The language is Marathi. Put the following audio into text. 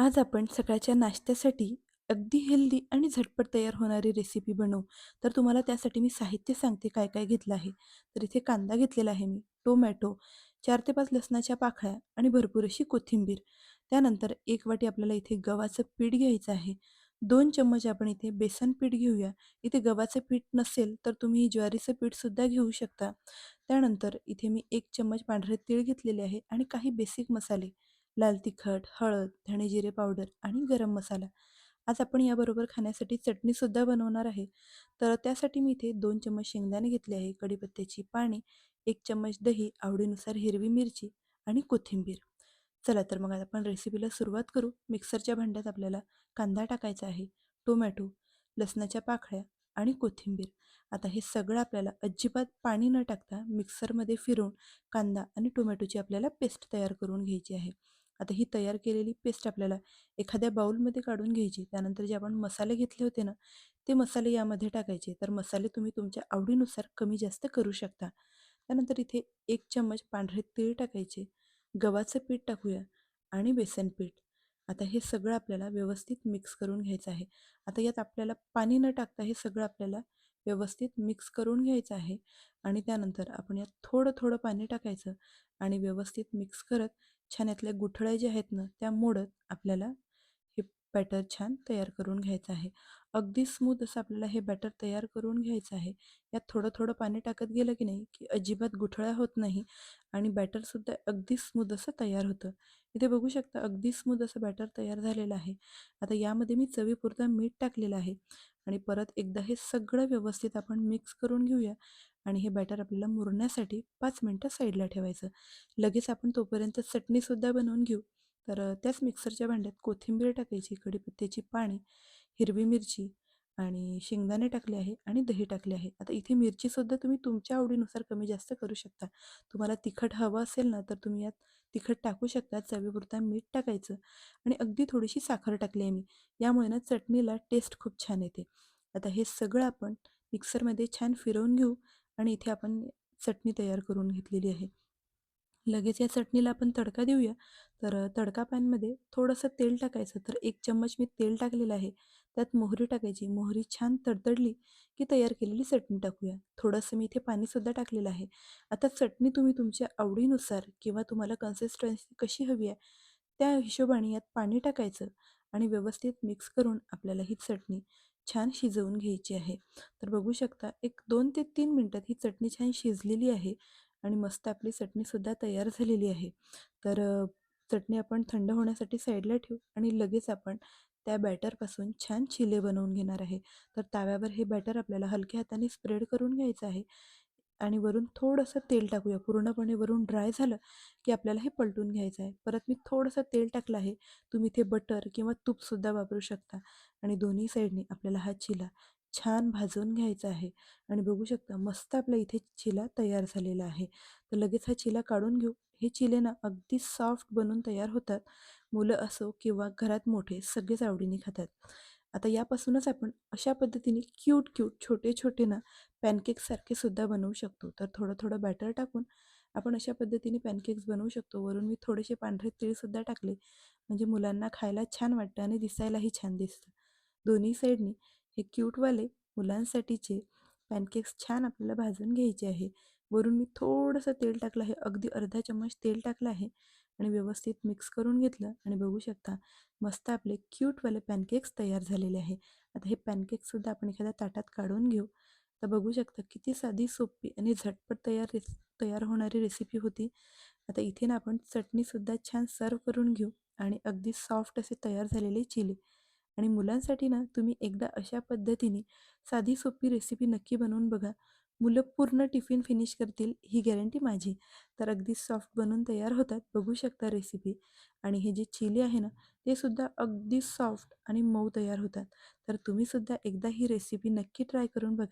आज आपण सकाळच्या नाश्त्यासाठी अगदी हेल्दी आणि झटपट तयार होणारी रेसिपी बनवू. तर तुम्हाला त्यासाठी मी साहित्य सांगते काय काय घेतलं आहे. तर इथे कांदा घेतलेला आहे मी टोमॅटो चार ते पाच लसणाच्या पाकळ्या आणि भरपूर अशी कोथिंबीर. त्यानंतर एक वाटी आपल्याला इथे गव्हाचं पीठ घ्यायचं आहे. दोन चम्मच आपण इथे बेसन पीठ घेऊया. इथे गव्हाचं पीठ नसेल तर तुम्ही ज्वारीचं पीठसुद्धा घेऊ शकता. त्यानंतर इथे मी एक चम्मच पांढरे तीळ घेतलेले आहे आणि काही बेसिक मसाले. लाल तिखट हळद धणे जिरे पावडर आणि गरम मसाला. आज आपण याबरोबर खाण्यासाठी चटणीसुद्धा बनवणार आहे. तर त्यासाठी मी इथे दोन चम्मच शेंगदाणे घेतले आहे कढीपत्त्याची पाने एक चम्मच दही आवडीनुसार हिरवी मिरची आणि कोथिंबीर. चला तर मग आता आपण रेसिपीला सुरुवात करू. मिक्सरच्या भांड्यात आपल्याला कांदा टाकायचा आहे टोमॅटो लसणाच्या पाकळ्या आणि कोथिंबीर. आता हे सगळं आपल्याला अजिबात पाणी न टाकता मिक्सरमध्ये फिरून कांदा आणि टोमॅटोची आपल्याला पेस्ट तयार करून घ्यायची आहे. आता ही तयार केलेली पेस्ट आपल्याला एखाद्या बाऊलमध्ये काढून घ्यायची. त्यानंतर जे आपण मसाले घेतले होते ना ते मसाले यामध्ये टाकायचे. तर मसाले तुम्ही तुमच्या आवडीनुसार कमी जास्त करू शकता. त्यानंतर इथे एक चम्मच पांढरे तीळ टाकायचे. गव्हाचं पीठ टाकूया आणि बेसन पीठ. आता हे सगळं आपल्याला व्यवस्थित मिक्स करून घ्यायचं आहे. आता यात आपल्याला पाणी न टाकता हे सगळं आपल्याला व्यवस्थित मिक्स करून घ्यायचं आहे. आणि त्यानंतर आपण यात थोडं थोडं पाणी टाकायचं आणि व्यवस्थित मिक्स करत छान यातल्या गुठळ्या ज्या आहेत ना त्या मोडत आपल्याला बॅटर छान तयार करून घ्यायचं आहे. अगदी स्मूथ असं आपल्याला हे बॅटर तयार करून घ्यायचं आहे. यात थोडं थोडं पाणी टाकत गेलं की नाही की अजिबात गुठळ्या होत नाही आणि बॅटरसुद्धा अगदी स्मूथ असं तयार होतं. इथे बघू शकता अगदी स्मूथ असं बॅटर तयार झालेलं आहे. आता यामध्ये मी चवीपुरता मीठ टाकलेलं आहे आणि परत एकदा हे सगळं व्यवस्थित आपण मिक्स करून घेऊया आणि हे बॅटर आपल्याला मुरण्यासाठी पाच मिनटं साईडला ठेवायचं. लगेच आपण तोपर्यंत चटणीसुद्धा बनवून घेऊ. तर त्याच मिक्सरच्या भांड्यात कोथिंबीर टाकायची कढीपत्त्याची पाने हिरवी मिरची आणि शेंगदाणे टाकले आहे आणि दही टाकले आहे. आता इथे मिरचीसुद्धा तुम्ही तुमच्या आवडीनुसार कमी जास्त करू शकता. तुम्हाला तिखट हवं असेल ना तर तुम्ही यात तिखट टाकू शकता. चवीपुरता मीठ टाकायचं आणि अगदी थोडीशी साखर टाकली आहे मी. यामुळे ना चटणीला टेस्ट खूप छान येते. आता हे सगळं आपण मिक्सरमध्ये छान फिरवून घेऊ आणि इथे आपण चटणी तयार करून घेतलेली आहे. लगेच या चटणीला आपण तडका देऊया. तर तडका पॅनमध्ये थोडंसं तेल टाकायचं. तर एक चम्मच मी तेल टाकलेलं आहे. त्यात मोहरी टाकायची. मोहरी छान तडतडली की तयार केलेली चटणी टाकूया. थोडंसं मी इथे पाणीसुद्धा टाकलेलं आहे. आता चटणी तुम्ही तुमच्या आवडीनुसार किंवा तुम्हाला कन्सिस्टन्सी कशी हवी आहे त्या हिशोबाने यात पाणी टाकायचं आणि व्यवस्थित मिक्स करून आपल्याला ही चटणी छान शिजवून घ्यायची आहे. तर बघू शकता एक दोन ते तीन मिनटात ही चटणी छान शिजलेली आहे. आणि मस्त आपली चटणीसुद्धा तयार झालेली आहे. तर चटणी आपण थंड होण्यासाठी साईडला ठेवू आणि लगेच आपण त्या बॅटरपासून छान चिले बनवून घेणार आहे. तर ताव्यावर हे बॅटर आपल्याला हलक्या हाताने स्प्रेड करून घ्यायचं आहे आणि वरून थोडंसं तेल टाकूया. पूर्णपणे वरून ड्राय झालं की आपल्याला हे पलटून घ्यायचं आहे. परत मी थोडंसं तेल टाकलं आहे. तुम्ही इथे बटर किंवा तूपसुद्धा वापरू शकता आणि दोन्ही साईडने आपल्याला हा चिला छान भाजून घ्यायचा आहे. आणि बघू शकता मस्त आपला इथे चिला तयार झालेला आहे. तर लगेच हा चिला काढून घेऊ. हे चिले ना अगदी सॉफ्ट बनून तयार होतात. मुलं असो किंवा घरात मोठे सगळेच आवडीने खातात. आता यापासूनच आपण अशा पद्धतीने क्यूट क्यूट छोटे छोटे ना पॅनकेकसारखे सुद्धा बनवू शकतो. तर थोडं थोडं बॅटर टाकून आपण अशा पद्धतीने पॅनकेक्स बनवू शकतो. वरून मी थोडेसे पांढरे तीळसुद्धा टाकले. म्हणजे मुलांना खायला छान वाटतं आणि दिसायलाही छान दिसतं. दोन्ही साईडनी हे क्यूटवाले मुलांसाठीचे पॅनकेक्स छान आपल्याला भाजून घ्यायचे आहे. वरून मी थोडंसं तेल टाकलं आहे. अगदी अर्धा चम्मच तेल टाकलं आहे. आणि व्यवस्थित मिक्स करून घेतलं. आणि बघू शकता मस्त आपले क्यूटवाले पॅनकेक्स तयार झालेले आहे. आता हे पॅनकेक्ससुद्धा आपण एखाद्या ताटात काढून घेऊ. तर बघू शकता किती साधी सोपी आणि झटपट तयार रेस तयार होणारी रेसिपी होती. आता इथे ना आपण चटणीसुद्धा छान सर्व करून घेऊ. आणि अगदी सॉफ्ट असे तयार झालेले चिले आणि मुलांसाठी ना तुम्ही एकदा अशा पद्धतीने साधी सोपी रेसिपी नक्की बनवून बघा. मुलं पूर्ण टिफिन फिनिश करतील ही गॅरंटी माझी. तर अगदी सॉफ्ट बनून तयार होतात बघू शकता रेसिपी आणि हे जे चिली आहे ना ते सुद्धा अगदी सॉफ्ट आणि मऊ तयार होतात. तर तुम्हीसुद्धा एकदा ही रेसिपी नक्की ट्राय करून बघा.